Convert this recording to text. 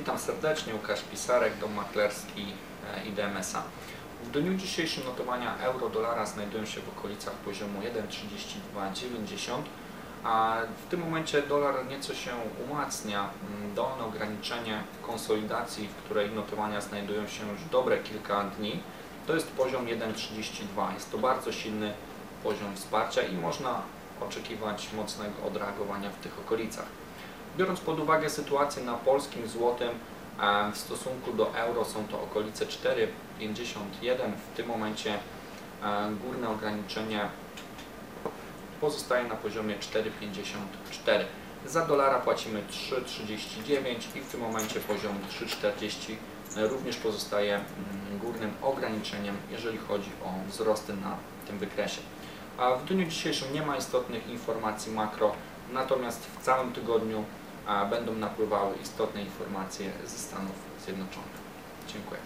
Witam serdecznie, Łukasz Pisarek, Dom Maklerski e, i DMS-a. W dniu dzisiejszym notowania euro-dolara znajdują się w okolicach poziomu 1,3290, a w tym momencie dolar nieco się umacnia. Mm, Dolne ograniczenie konsolidacji, w której notowania znajdują się już dobre kilka dni, to jest poziom 1,32. Jest to bardzo silny poziom wsparcia i można oczekiwać mocnego odreagowania w tych okolicach. Biorąc pod uwagę sytuację na polskim złotym e, w stosunku do euro są to okolice 4,51. W tym momencie e, górne ograniczenie pozostaje na poziomie 4,54. Za dolara płacimy 3,39 i w tym momencie poziom 3,40 również pozostaje mm, górnym ograniczeniem, jeżeli chodzi o wzrosty na tym wykresie. A w dniu dzisiejszym nie ma istotnych informacji makro, natomiast w całym tygodniu będą napływały istotne informacje ze Stanów Zjednoczonych. Dziękuję.